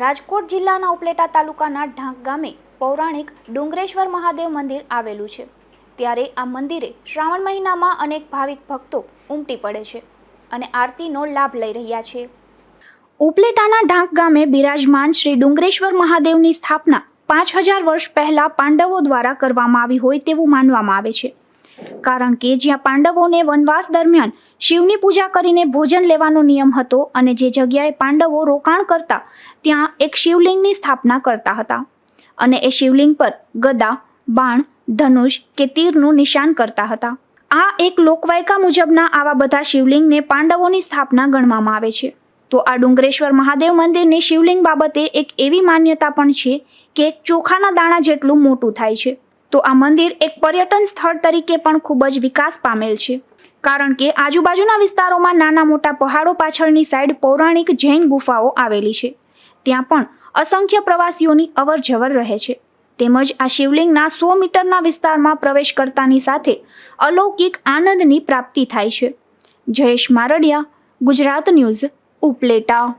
રાજકોટ જિલ્લાના ઉપલેટા તાલુકાના ઢાંક ગામે પૌરાણિક ડુંગરેશ્વર મહાદેવ મંદિર આવેલું છે. ત્યારે આ મંદિરે શ્રાવણ મહિનામાં અનેક ભાવિક ભક્તો ઉમટી પડે છે અને આરતીનો લાભ લઈ રહ્યા છે. ઉપલેટાના ઢાંક ગામે બિરાજમાન શ્રી ડુંગરેશ્વર મહાદેવની સ્થાપના પાંચ હજાર વર્ષ પહેલાં પાંડવો દ્વારા કરવામાં આવી હોય તેવું માનવામાં આવે છે. કારણ કે જ્યાં પાંડવોને વનવાસ દરમિયાન શિવની પૂજા કરીને ભોજન લેવાનો નિયમ હતો અને જે જગ્યાએ પાંડવો રોકાણ કરતા, ત્યાં એક શિવલિંગની સ્થાપના કરતા હતા. અને એ શિવલિંગ પર ગદા, બાણ, ધનુષ કે તીરનું નિશાન કરતા હતા. આ એક લોકવાયકા મુજબના આવા બધા શિવલિંગને પાંડવોની સ્થાપના ગણવામાં આવે છે. તો આ ડુંગરેશ્વર મહાદેવ મંદિરની શિવલિંગ બાબતે એક એવી માન્યતા પણ છે કે એક ચોખાના દાણા જેટલું મોટું થાય છે. તો આ મંદિર એક પર્યટન સ્થળ તરીકે પણ ખૂબ જ વિકાસ પામેલ છે. કારણ કે આજુબાજુના વિસ્તારોમાં નાના મોટા પહાડો પાછળની સાઈડ પૌરાણિક જૈન ગુફાઓ આવેલી છે. ત્યાં પણ અસંખ્ય પ્રવાસીઓની અવર જવર રહે છે. તેમજ આ શિવલિંગના સો મીટરના વિસ્તારમાં પ્રવેશ કરતાની સાથે અલૌકિક આનંદની પ્રાપ્તિ થાય છે. જયેશ મારડિયા, ગુજરાત ન્યૂઝ, ઉપલેટા.